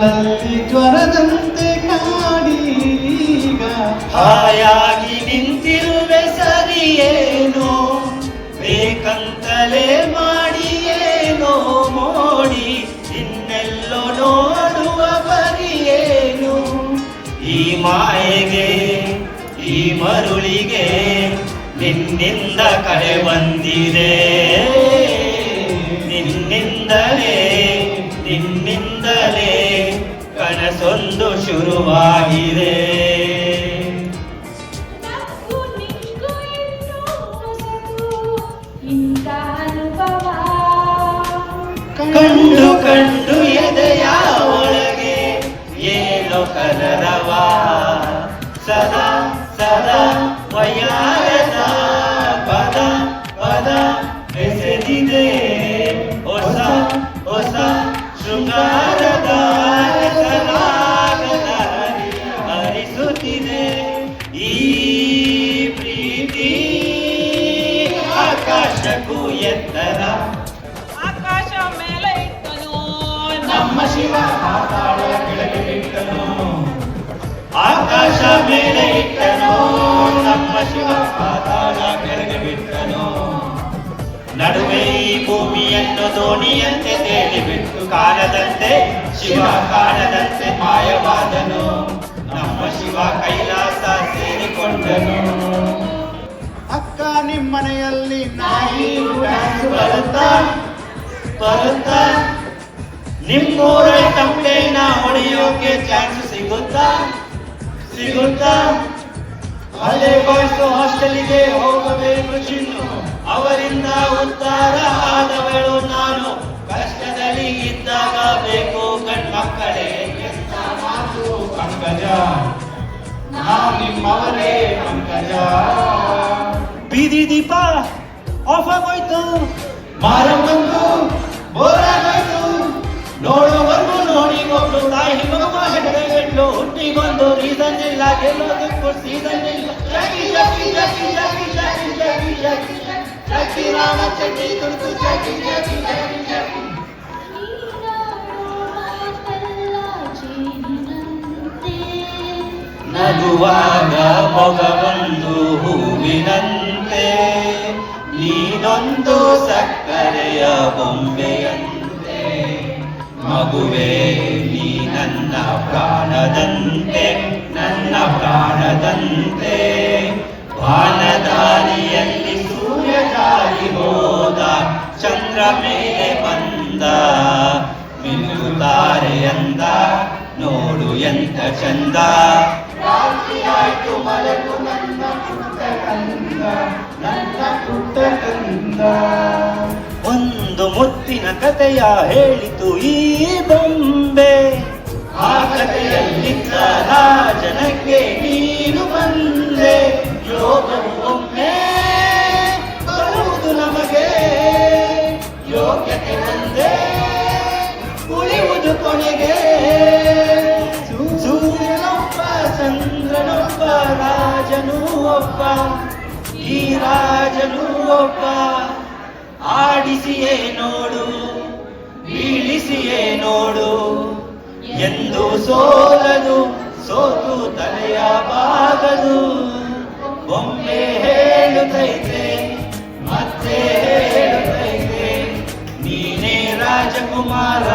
ಇರುಳಲ್ಲಿ ಜ್ವರದಂತೆ ಕಾಡೀಗ. ಹಾಯಾಗಿ ನಿಂತಿರುವೆ ಸರಿಯೇನೋ ಬೇಕಂತಲೇ ಮಾಡಿಯೇನೋ ಮೋಡಿ, ಇನ್ನೆಲ್ಲೋ ನೋಡುವ ಬರಿಯೇನು ಈ ಮಾಯೆಗೆ, ಈ ಮರುಳಿಗೆ ನಿನ್ನಿಂದ ಕಡೆ ಬಂದಿದೆ. ಸೊಂದು ಶುರುವಾಗಿದೆ. ಕಂಡು ಕಂಡು ಎದೆಯ ಒಳಗೆ ಏನೋ ಕನರವ ಸದಾ ಸದಾ ವಯ ಎತ್ತರ. ಆಕಾಶ ಮೇಲೆ ಇಟ್ಟನು. ನಮ್ಮ ಶಿವ ಪಾತಾಳ ಕೆಳಗೆ ಬಿಟ್ಟನು. ಆಕಾಶ ಮೇಲೆ ಇಟ್ಟನು. ನಮ್ಮ ಶಿವ ಪಾತಾಳ ಕೆಳಗೆ ಬಿಟ್ಟನು. ನಡುವೆ ಈ ಭೂಮಿಯನ್ನು ದೋಣಿಯಂತೆ ತೇಲಿಬಿಟ್ಟು ಕಾಣದಂತೆ ಶಿವ ಕಾಣದಂತೆ ಮಾಯವಾದನು. ನಮ್ಮ ಶಿವ ಕೈಲಾಸ ಸೇರಿಕೊಂಡನು. ಅಕ್ಕ ನಿಮ್ಮನೆಯಲ್ಲಿ ನಾಯಿ ಬರುತ್ತಾ? ಬರುತ್ತಾ? ನಿಮ್ಮೂರ ತಪ್ಪೇನ ಹೊಡೆಯೋಕೆ ಚಾನ್ಸ್ ಸಿಗುತ್ತಾ? ಸಿಗುತ್ತಾ? ಅಲ್ಲೇ ಬಾಯ್ಸು ಹಾಸ್ಟೆಲಿಗೆ ಹೋಗಬೇಕು ಚಿನ್ನು. ಅವರಿಂದ ಉದ್ಧಾರ ಆದವಳು ನಾನು. ಕಷ್ಟದಲ್ಲಿ ಇದ್ದಾಗ ಬೇಕು ಗಂಡ್ಮಕ್ಕಳೇ. ಎಂತ ಮಾತು ಪಂಕಜ? ನಾ ನಿಮ್ಮವರೇ ಪಂಕಜ. ಬೀದಿ ದೀಪ ಆಫ್ ಆಗೋಯ್ತು ಮಾರಮ್ಮಂದು ಬೋರಾಗೋಯ್ತು ನೋಡೋವರೆಗೂ ನೋಡಿ ಒಬ್ಳು ತಾಯಿ ಮಗುವ ಹುಟ್ಟಿ ಹುಟ್ಟಿಗೊಂದು ರೀಸನ್ ಇಲ್ಲ ಗೆಲ್ಲೋದಕ್ಕೂ ಸೀಸನ್ ಇಲ್ಲ. ಜಗಿ ಜಗಿ ಜಗಿ ಜಗಿ ಜಗಿ ಜಗಿ ಜಗಿ ಜಗಿ ರಾಮ ಚಟ್ಟಿ ತುರ್ತು ಜಗಿ ಜಗಿ ಜಗಿ ಜಗಿ ನಗುವಾಗ ಮೊಗವೊಂದು ಹೂವಿನಂತೆ. ನೀನೊಂದು ಸಕ್ಕರೆಯ ಬೊಂಬೆಯಂತೆ ಮಗುವೆ, ನೀ ನನ್ನ ಪ್ರಾಣದಂತೆ ನನ್ನ ಪ್ರಾಣದಂತೆ. ಬಾಲದಾರಿಯಲ್ಲಿ ಸೂರ್ಯ ಜಾರಿ ಹೋದ ಚಂದ್ರ ಮೇಲೆ ಬಂದ. ಮಿನುಗುತ್ತಾರೆ ಅಂದ, ನೋಡು ಎಂತ ಚಂದ. ರಾತ್ರಿಯಾಯ್ತು ಮಲಗು ಒಂದು ಮುತ್ತಿನ ಕಥೆಯ ಹೇಳಿತು ಈ ಬೊಂಬೆ. ಆ ಕಥೆಯಲ್ಲಿದ್ದ ರಾಜನಕ್ಕೆ ನೀನು ಬಂದೆ. ಯೋಗವು ಒಮ್ಮೆ ಬರುವುದು ನಮಗೆ. ಯೋಗ್ಯತೆ ಒಂದೇ, ಉಳಿಯುವುದು ಕೊನೆಗೆ. ರಾಜನೂ ಒಬ್ಬ, ಈ ರಾಜನು ಒಬ್ಬ. ಆಡಿಸಿಯೇ ನೋಡು, ಬೀಳಿಸಿಯೇ ನೋಡು. ಎಂದು ಸೋಲದು, ಸೋತು ತಲೆಯ ಬಾಗದು ಒಮ್ಮೆ ಹೇಳುತ್ತೈತೆ, ಮತ್ತೆ ಹೇಳುತ್ತೈತೆ, ನೀನೇ ರಾಜಕುಮಾರ.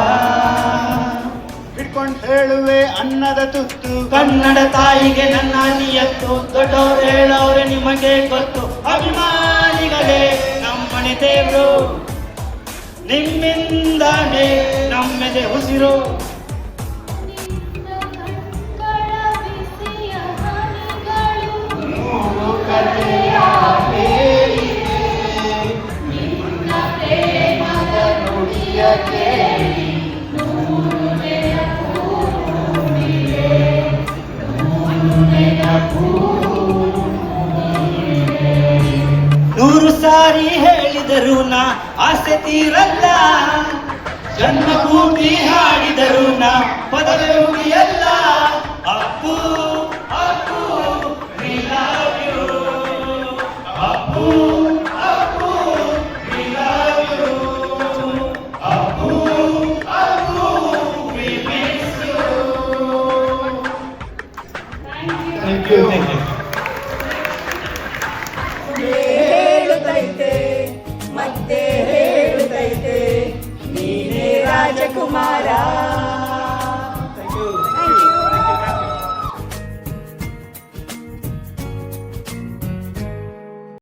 ಹಿಡ್ಕೊಂಡು ಹೇಳುವೆ ಅನ್ನದ ತುತ್ತು. ಕನ್ನಡ ತಾಯಿಗೆ ನನ್ನ ನಿಯತ್ತು. ದೊಡ್ಡವ್ರು ಹೇಳೋರೆ ನಿಮಗೆ ಗೊತ್ತು. ಅಭಿಮಾನಿಗಳೇ, ನಮ್ಮನೆ ದೇವ್ರು. ನಿಮ್ಮಿಂದಾನೆ ನಮ್ಮೆದೆ ಉಸಿರು. ಹಾಡಿದರು ನಾ ಆಸೆ ತೀರಲ್ಲ. ಜನ್ಮ ಕೂಟಿ ಹಾಡಿದರು ನಾ ಪದವಿಯಲ್ಲ Appu Appu Appu Thank you. Thank you. ಮತ್ತೆ ಹೇಳುತ್ತೈತೆ ನೀನೇ ರಾಜಕುಮಾರ